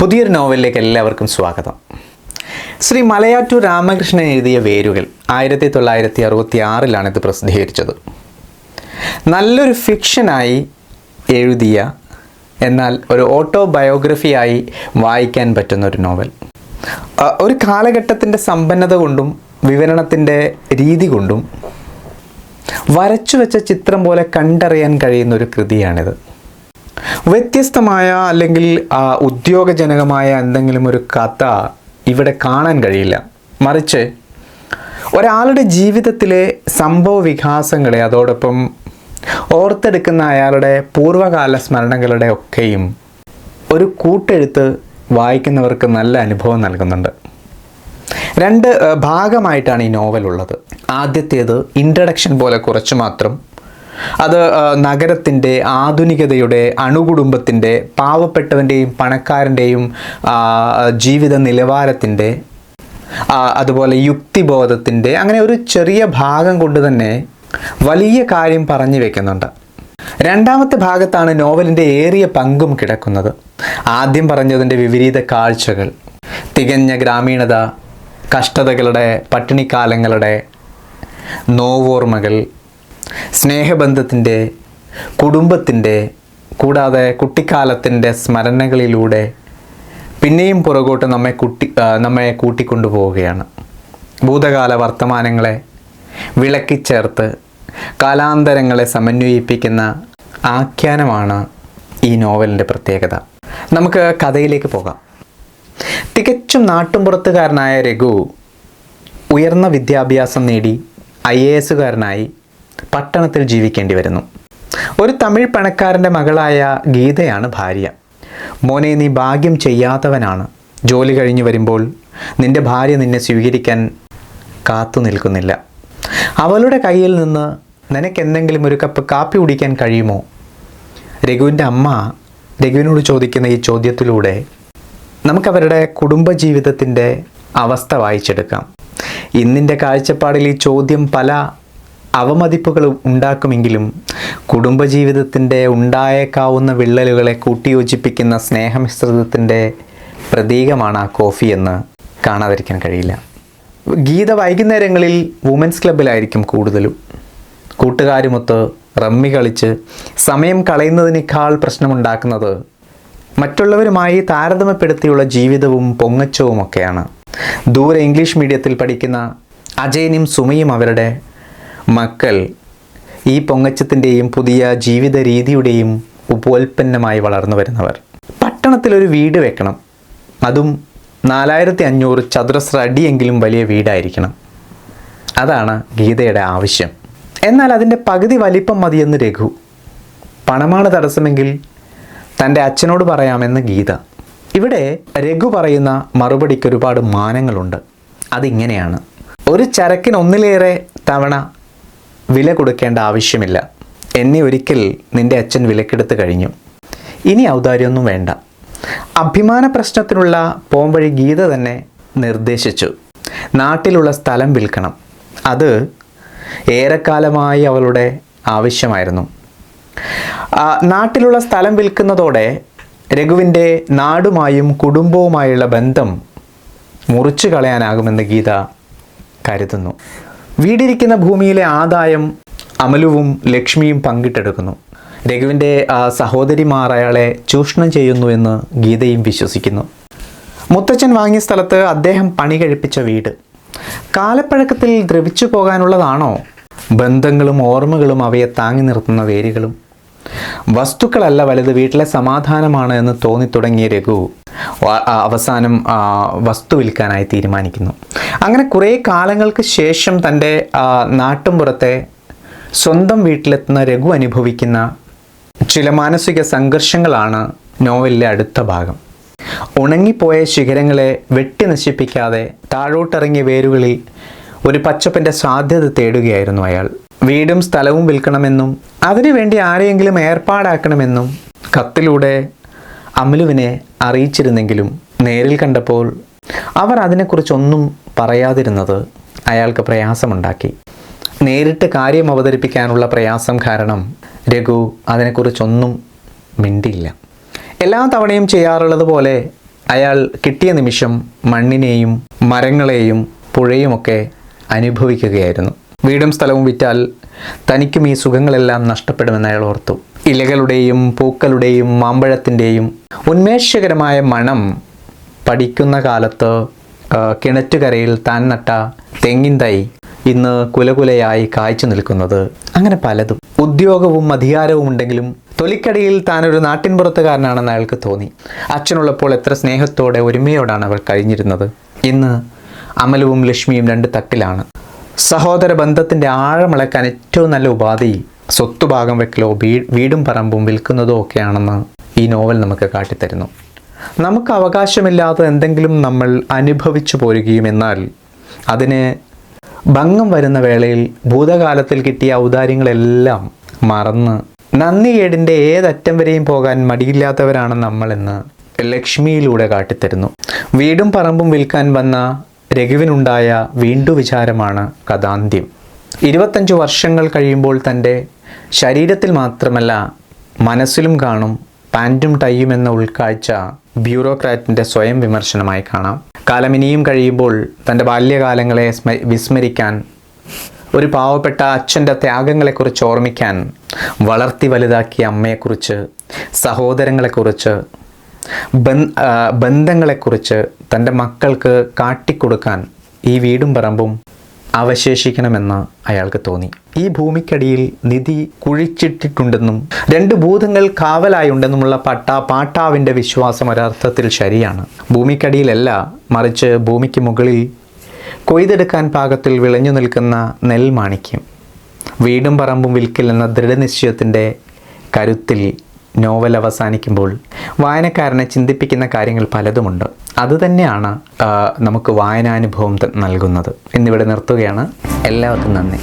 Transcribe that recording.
പുതിയൊരു നോവലിലേക്ക് എല്ലാവർക്കും സ്വാഗതം. ശ്രീ മലയാറ്റൂർ രാമകൃഷ്ണൻ എഴുതിയ വേരുകൾ ആയിരത്തി തൊള്ളായിരത്തി അറുപത്തി ആറിലാണ് ഇത് പ്രസിദ്ധീകരിച്ചത്. നല്ലൊരു ഫിക്ഷനായി എഴുതിയ എന്നാൽ ഒരു ഓട്ടോബയോഗ്രഫി ആയി വായിക്കാൻ പറ്റുന്ന ഒരു നോവൽ ഒരു കാലഘട്ടത്തിന്റെ സമ്പന്നത കൊണ്ടും വിവരണത്തിന്റെ രീതി കൊണ്ടും വരച്ചു വെച്ച ചിത്രം പോലെ കണ്ടറിയാൻ കഴിയുന്ന ഒരു കൃതിയാണിത്. വ്യത്യസ്തമായ അല്ലെങ്കിൽ ഉദ്യോഗജനകമായ എന്തെങ്കിലും ഒരു കഥ ഇവിടെ കാണാൻ കഴിയില്ല. മറിച്ച് ഒരാളുടെ ജീവിതത്തിലെ സംഭവ വികാസങ്ങളെ അതോടൊപ്പം ഓർത്തെടുക്കുന്ന അയാളുടെ പൂർവകാല സ്മരണകളുടെ ഒക്കെയും ഒരു കൂട്ടെഴുത്ത് വായിക്കുന്നവർക്ക് നല്ല അനുഭവം നൽകുന്നുണ്ട്. രണ്ട് ഭാഗമായിട്ടാണ് ഈ നോവൽ ഉള്ളത്. ആദ്യത്തേത് ഇൻട്രഡക്ഷൻ പോലെ കുറച്ച് മാത്രം അത് നഗരത്തിന്റെ ആധുനികതയുടെ അണുകുടുംബത്തിന്റെ പാവപ്പെട്ടവന്റെയും പണക്കാരന്റെയും ജീവിത നിലവാരത്തിന്റെ അതുപോലെ യുക്തിബോധത്തിന്റെ അങ്ങനെ ഒരു ചെറിയ ഭാഗം കൊണ്ട് തന്നെ വലിയ കാര്യം പറഞ്ഞു വെക്കുന്നുണ്ട്. രണ്ടാമത്തെ ഭാഗത്താണ് നോവലിന്റെ ഏറിയ പങ്കും കിടക്കുന്നത്. ആദ്യം പറഞ്ഞതിന്റെ വിപരീത കാഴ്ചകൾ. തികഞ്ഞ ഗ്രാമീണത കഷ്ടതകളുടെ പട്ടിണിക്കാലങ്ങളുടെ നോവോർമ്മകൾ സ്നേഹബന്ധത്തിന്റെ കുടുംബത്തിന്റെ കൂടാതെ കുട്ടിക്കാലത്തിന്റെ സ്മരണകളിലൂടെ പിന്നെയും പുറകോട്ട് നമ്മെ കുട്ടി നമ്മെ കൂട്ടിക്കൊണ്ടുപോവുകയാണ്. ഭൂതകാല വർത്തമാനങ്ങളെ വിളക്കിച്ചേർത്ത് കാലാന്തരങ്ങളെ സമന്വയിപ്പിക്കുന്ന ആഖ്യാനമാണ് ഈ നോവലിന്റെ പ്രത്യേകത. നമുക്ക് കഥയിലേക്ക് പോകാം. തികച്ചും നാട്ടുംപുറത്തുകാരനായ രഘു ഉയർന്ന വിദ്യാഭ്യാസം നേടി ഐ എ എസുകാരനായി പട്ടണത്തിൽ ജീവിക്കേണ്ടി വരുന്നു. ഒരു തമിഴ് പണക്കാരന്റെ മകളായ ഗീതയാണ് ഭാര്യ. മോനെ നീ ഭാഗ്യം ചെയ്യാത്തവനാണ്. ജോലി കഴിഞ്ഞു വരുമ്പോൾ നിന്റെ ഭാര്യ നിന്നെ സ്വീകരിക്കാൻ കാത്തു നിൽക്കുന്നില്ല. അവളുടെ കയ്യിൽ നിന്ന് നിനക്ക് എന്തെങ്കിലും ഒരു കപ്പ് കാപ്പി കുടിക്കാൻ കഴിയുമോ? രഘുവിന്റെ അമ്മ രഘുവിനോട് ചോദിക്കുന്ന ഈ ചോദ്യത്തിലൂടെ നമുക്കവരുടെ കുടുംബജീവിതത്തിന്റെ അവസ്ഥ വായിച്ചെടുക്കാം. ഇന്നിന്റെ കാഴ്ചപ്പാടിൽ ഈ ചോദ്യം പല അവമതിപ്പുകൾ ഉണ്ടാക്കുമെങ്കിലും കുടുംബജീവിതത്തിന്റെ ഉണ്ടായേക്കാവുന്ന വിള്ളലുകളെ കൂട്ടിയോജിപ്പിക്കുന്ന സ്നേഹമിശ്രിതത്തിന്റെ പ്രതീകമാണ് ആ കോഫി എന്ന് കാണാതിരിക്കാൻ കഴിയില്ല. ഗീത വൈകുന്നേരങ്ങളിൽ വുമൻസ് ക്ലബിലായിരിക്കും കൂടുതലും. കൂട്ടുകാരുമൊത്ത് റമ്മി കളിച്ച് സമയം കളയുന്നതിനേക്കാൾ പ്രശ്നമുണ്ടാക്കുന്നത് മറ്റുള്ളവരുമായി താരതമ്യപ്പെടുത്തിയുള്ള ജീവിതവും പൊങ്ങച്ചവും ഒക്കെയാണ് ദൂരെ ഇംഗ്ലീഷ് മീഡിയത്തിൽ പഠിക്കുന്ന അജയനും സുമയും അവരുടെ മക്കൾ ഈ പൊങ്ങച്ചത്തിന്റെയും പുതിയ ജീവിത രീതിയുടെയും ഉപോൽപ്പന്നമായി വളർന്നു വരുന്നവർ. പട്ടണത്തിലൊരു വീട് വെക്കണം. അതും നാലായിരത്തി അഞ്ഞൂറ് ചതുരശ്ര അടിയെങ്കിലും വലിയ വീടായിരിക്കണം. അതാണ് ഗീതയുടെ ആവശ്യം. എന്നാൽ അതിന്റെ പകുതി വലിപ്പം മതിയെന്ന് രഘു. പണമാണ് തടസ്സമെങ്കിൽ തന്റെ അച്ഛനോട് പറയാമെന്ന് ഗീത. ഇവിടെ രഘു പറയുന്ന മറുപടിക്ക് ഒരുപാട് മാനങ്ങളുണ്ട്. അതിങ്ങനെയാണ്. ഒരു ചരക്കിന് ഒന്നിലേറെ തവണ വില കൊടുക്കേണ്ട ആവശ്യമില്ല. എന്നെ ഒരിക്കൽ നിന്റെ അച്ഛൻ വിലക്കെടുത്ത് കഴിഞ്ഞു. ഇനി ഔദാര്യമൊന്നും വേണ്ട. അഭിമാന പ്രശ്നത്തിനുള്ള പോംവഴി ഗീത തന്നെ നിർദ്ദേശിച്ചു. നാട്ടിലുള്ള സ്ഥലം വിൽക്കണം. അത് ഏറെക്കാലമായി അവളുടെ ആവശ്യമായിരുന്നു. നാട്ടിലുള്ള സ്ഥലം വിൽക്കുന്നതോടെ രഘുവിന്റെ നാടുമായും കുടുംബവുമായുള്ള ബന്ധം മുറിച്ചു കളയാനാകുമെന്ന് ഗീത കരുതുന്നു. വീടിരിക്കുന്ന ഭൂമിയിലെ ആദായം അമലുവും ലക്ഷ്മിയും പങ്കിട്ടെടുക്കുന്നു. രഘുവിന്റെ സഹോദരിമാർ അയാളെ ചൂഷണം ചെയ്യുന്നു എന്ന് ഗീതയും വിശ്വസിക്കുന്നു. മുത്തച്ഛൻ വാങ്ങിയ സ്ഥലത്ത് അദ്ദേഹം പണി കഴിപ്പിച്ച വീട്. കാലപ്പഴക്കത്തിൽ ദ്രവിച്ചു പോകാനുള്ളതാണോ? ബന്ധങ്ങളും ഓർമ്മകളും അവയെ താങ്ങി നിർത്തുന്ന വേരുകളും. വസ്തുക്കളല്ല വലുത് വീട്ടിലെ സമാധാനമാണ് എന്ന് തോന്നി തുടങ്ങിയ രഘു അവസാനം വസ്തു വിൽക്കാനായി തീരുമാനിക്കുന്നു. അങ്ങനെ കുറേ കാലങ്ങൾക്ക് ശേഷം തന്റെ നാട്ടുംപുറത്തെ സ്വന്തം വീട്ടിലെത്തുന്ന രഘു അനുഭവിക്കുന്ന ചില മാനസിക സംഘർഷങ്ങളാണ് നോവലിലെ അടുത്ത ഭാഗം. ഉണങ്ങിപ്പോയ ശിഖരങ്ങളെ വെട്ടി നശിപ്പിക്കാതെ താഴോട്ടിറങ്ങിയ വേരുകളിൽ ഒരു പച്ചപ്പിന്റെ സാധ്യത തേടുകയായിരുന്നു അയാൾ. വീടും സ്ഥലവും വിൽക്കണമെന്നും അതിനുവേണ്ടി ആരെയെങ്കിലും ഏർപ്പാടാക്കണമെന്നും കത്തിലൂടെ അമലുവിനെ അറിയിച്ചിരുന്നെങ്കിലും നേരിൽ കണ്ടപ്പോൾ അവർ അതിനെക്കുറിച്ചൊന്നും പറയാതിരുന്നത് അയാൾക്ക് പ്രയാസമുണ്ടാക്കി. നേരിട്ട് കാര്യം അവതരിപ്പിക്കാനുള്ള പ്രയാസം കാരണം രഘു അതിനെക്കുറിച്ചൊന്നും മിണ്ടിയില്ല. എല്ലാ തവണയും ചെയ്യാറുള്ളത് പോലെ അയാൾ കിട്ടിയ നിമിഷം മണ്ണിനെയും മരങ്ങളെയും പുഴയുമൊക്കെ അനുഭവിക്കുകയായിരുന്നു. വീടും സ്ഥലവും വിറ്റാൽ തനിക്കും ഈ സുഖങ്ങളെല്ലാം നഷ്ടപ്പെടുമെന്ന് അയാൾ ഓർത്തു. ഇലകളുടെയും പൂക്കളുടെയും മാമ്പഴത്തിന്റെയും ഉന്മേഷകരമായ മണം പഠിക്കുന്ന കാലത്ത് കിണറ്റുകരയിൽ താൻ നട്ട തെങ്ങിൻ തൈ ഇന്ന് കുലകുലയായി കായ്ച്ചു നിൽക്കുന്നത് അങ്ങനെ പലതും. ഉദ്യോഗവും അധികാരവും ഉണ്ടെങ്കിലും തൊലിക്കടിയിൽ താനൊരു നാട്ടിൻപുറത്തുകാരനാണെന്ന് അയാൾക്ക് തോന്നി. അച്ഛനുള്ളപ്പോൾ എത്ര സ്നേഹത്തോടെ ഒരുമയോടാണ് അവൾ കഴിഞ്ഞിരുന്നത്. ഇന്ന് അമലവും ലക്ഷ്മിയും രണ്ട് തട്ടിലാണ് സഹോദര ബന്ധത്തിന്റെ ആഴമിളക്കാൻ ഏറ്റവും നല്ല ഉപാധി സ്വത്ത് ഭാഗം വെക്കലോ വീടും പറമ്പും വിൽക്കുന്നതോ ഒക്കെയാണെന്ന് ഈ നോവൽ നമുക്ക് കാട്ടിത്തരുന്നു. നമുക്ക് അവകാശമില്ലാത്ത എന്തെങ്കിലും നമ്മൾ അനുഭവിച്ചു പോരുകയും എന്നാൽ അതിന് ഭംഗം വരുന്ന വേളയിൽ ഭൂതകാലത്തിൽ കിട്ടിയ ഔദാര്യങ്ങളെല്ലാം മറന്ന് നന്ദികേടിന്റെ ഏതറ്റം വരെയും പോകാൻ മടിയില്ലാത്തവരാണ് നമ്മളെന്ന് ലക്ഷ്മിയിലൂടെ കാട്ടിത്തരുന്നു. വീടും പറമ്പും വിൽക്കാൻ വന്ന രഘുവിനുണ്ടായ വീണ്ടു വിചാരമാണ് കഥാന്ത്യം. ഇരുപത്തഞ്ച് വർഷങ്ങൾ കഴിയുമ്പോൾ തന്റെ ശരീരത്തിൽ മാത്രമല്ല മനസ്സിലും കാണും പാന്റും ടൈയും എന്ന ഉൾക്കാഴ്ച ബ്യൂറോക്രാറ്റിന്റെ സ്വയം വിമർശനമായി കാണാം. കാലം ഇനിയും കഴിയുമ്പോൾ തന്റെ ബാല്യകാലങ്ങളെ സ്മ- വിസ്മരിക്കാൻ ഒരു പാവപ്പെട്ട അച്ഛന്റെ ത്യാഗങ്ങളെക്കുറിച്ച് ഓർമ്മിക്കാൻ വളർത്തി വലുതാക്കിയ അമ്മയെക്കുറിച്ച് സഹോദരങ്ങളെക്കുറിച്ച് ബന്ധങ്ങളെക്കുറിച്ച് തന്റെ മക്കൾക്ക് കാട്ടിക്കൊടുക്കാൻ ഈ വീടും പറമ്പും അവശേഷിക്കണമെന്ന് അയാൾക്ക് തോന്നി. ഈ ഭൂമിക്കടിയിൽ നിധി കുഴിച്ചിട്ടിട്ടുണ്ടെന്നും രണ്ട് ഭൂതങ്ങൾ കാവലായുണ്ടെന്നുമുള്ള പട്ട പാട്ടാവിന്റെ വിശ്വാസം ഒരർത്ഥത്തിൽ ശരിയാണ്. ഭൂമിക്കടിയിലല്ല മറിച്ച് ഭൂമിക്ക് മുകളിൽ കൊയ്തെടുക്കാൻ പാകത്തിൽ വിളഞ്ഞു നിൽക്കുന്ന നെൽമാണിക്യം വീടും പറമ്പും വിൽക്കില്ലെന്ന ദൃഢനിശ്ചയത്തിന്റെ കരുത്തിൽ നോവൽ അവസാനിക്കുമ്പോൾ വായനക്കാരനെ ചിന്തിപ്പിക്കുന്ന കാര്യങ്ങൾ പലതുമുണ്ട്. അതുതന്നെയാണ് നമുക്ക് വായനാനുഭവം നൽകുന്നത്. എന്നിവിടെ നിർത്തുകയാണ്. എല്ലാവർക്കും നന്ദി.